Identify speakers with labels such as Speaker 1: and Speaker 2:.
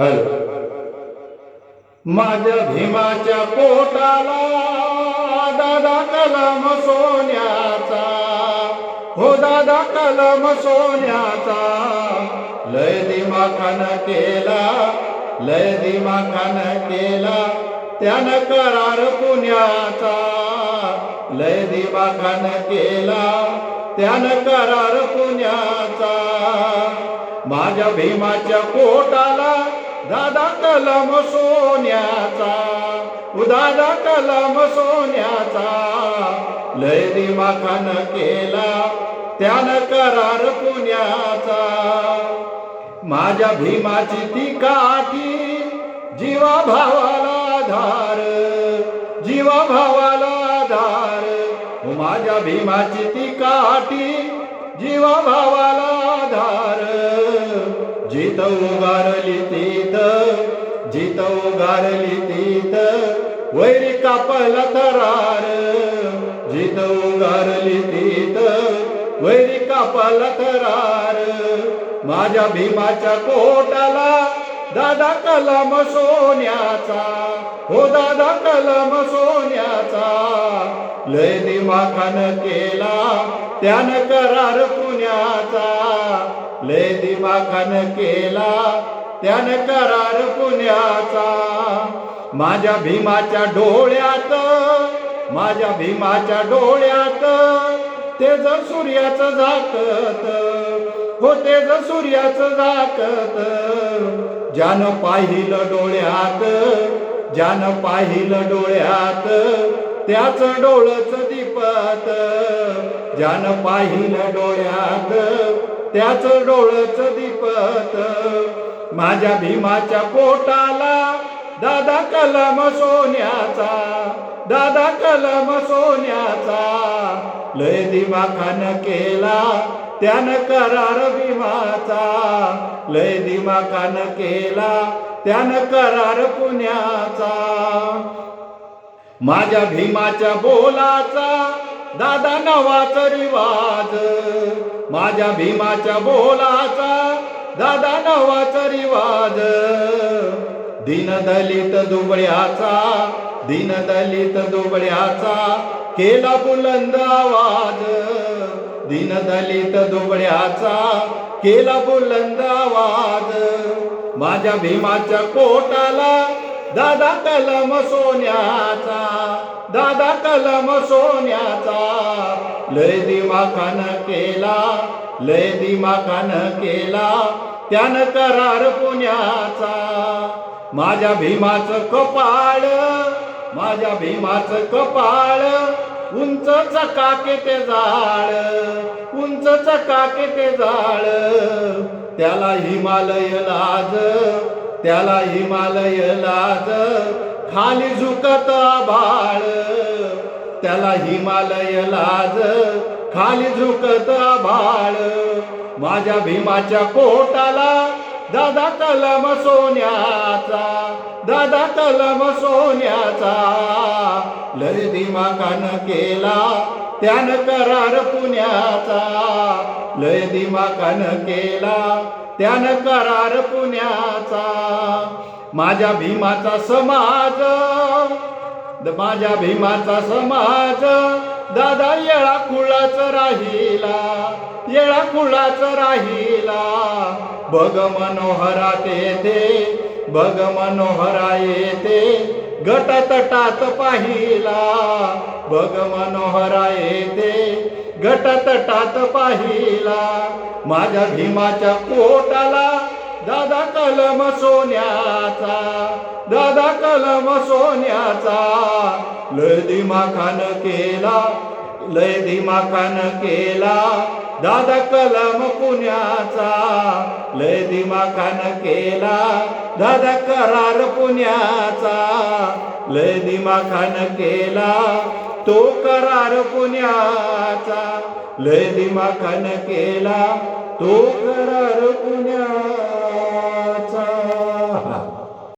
Speaker 1: Hello माझ्या भीमाच्या पोटाला दादा कलम सोन्याचा. हो दादा कलम सोन्याचा. लय दिमाखान केला लय दिमाखान केला त्यानं करार पुण्याचा. लय दिमाखान केला त्यानं करार पुण्याचा. माझ्या भीमाच्या पोटाला दादा कलम सोन्याचा उदादा कलम सोन्याचा. लय दिमाखान केला त्यानं करार पुण्याचा. माझ्या भीमाची ती काठी जीवा भावाला धार जीवा भावाला धार माझ्या भीमाची ती काठी जीवा भावाला धार. जित उगारली तीत जित उगारली तीत वैरी कापल थरार जित उगारली तीत वैरी कापल थरार माझ्या भीमाच्या कोटाला दादा कलम सोन्याचा. हो दादा कलम सोन्या लय दिमाखान केला त्यानं करार पुण्याचा. लय दिमाखान केला त्यानं करार पुण्याचा. माझ्या भीमाच्या डोळ्यात माझ्या भीमाच्या डोळ्यात तेज सूर्याचं झाकत हो ते जर सूर्याचं झाकत. ज्यानं पाहिलं डोळ्यात ज्यानं पाहिलं डोळ्यात त्याच डोळच दीपत ज्यानं पाहिलं डोळ्यात त्याच डोळच दीपत माझ्या भीमाच्या पोटाला दादा कलम सोन्याचा दादा कलम सोन्याचा. लय दिमाखान केला त्यानं करार भीमाचा. लय दिमाखान केला त्यानं करार पुण्याचा. माझ्या भीमाच्या बोलाचा दादा नवाचा रिवाज माझ्या भीमाच्या बोलाचा दादा नवाचा रिवाज दीनदलित दुबळ्याचा दीनदलित दुबळ्याचा केला बुलंद आवाज. दीनदलित दुबळ्याचा केला बुलंद आवाज. माझ्या भीमाच्या कोटाला दादा कलम सोन्याचा दादा कलम सोन्याचा. लय दिमाखान केला लय दिमाखान केला त्यानं करार पुण्याचा. माझ्या भीमाचं कपाळ माझ्या भीमाचं कपाळ उंच चकाके ते जाळ उंच चकाके ते जाळ. त्याला हिमालय लाज त्याला हिमालय लाज खाली झुकत बाळ. त्याला हिमालय लाज खाली झुकत बाळ. माझ्या भीमाच्या कोटाला दादा कलम सोन्याचा दादा कलम सोन्याचा. लय दिमाखान केला त्यानं करार पुण्याचा. लय दिमाखान केला त्यानं करार पुण्याचा. माझ्या भीमाचा समाज माझ्या भीमाचा समाज दादा येळा कुळाच राहिला येळा कुळाच राहिला. बघ मनोहरा तेथे बघ मनोहरा येते गट तटात पाहिला. बग मनोहरा येते गट तटात पाहिला. माझ्या भीमाच्या पोटाला दादा कलम सोन्याचा दादा कलम सोन्याचा. लय दिमाखान केला लय दिमाखान केला. दादा कलम पुण्याचा. लय दिमाखान केला. दादा करार पुण्याचा. लय दिमाखान केला. तो करार पुण्याचा. लय दिमाखान केला. तो करार पुण्याचा.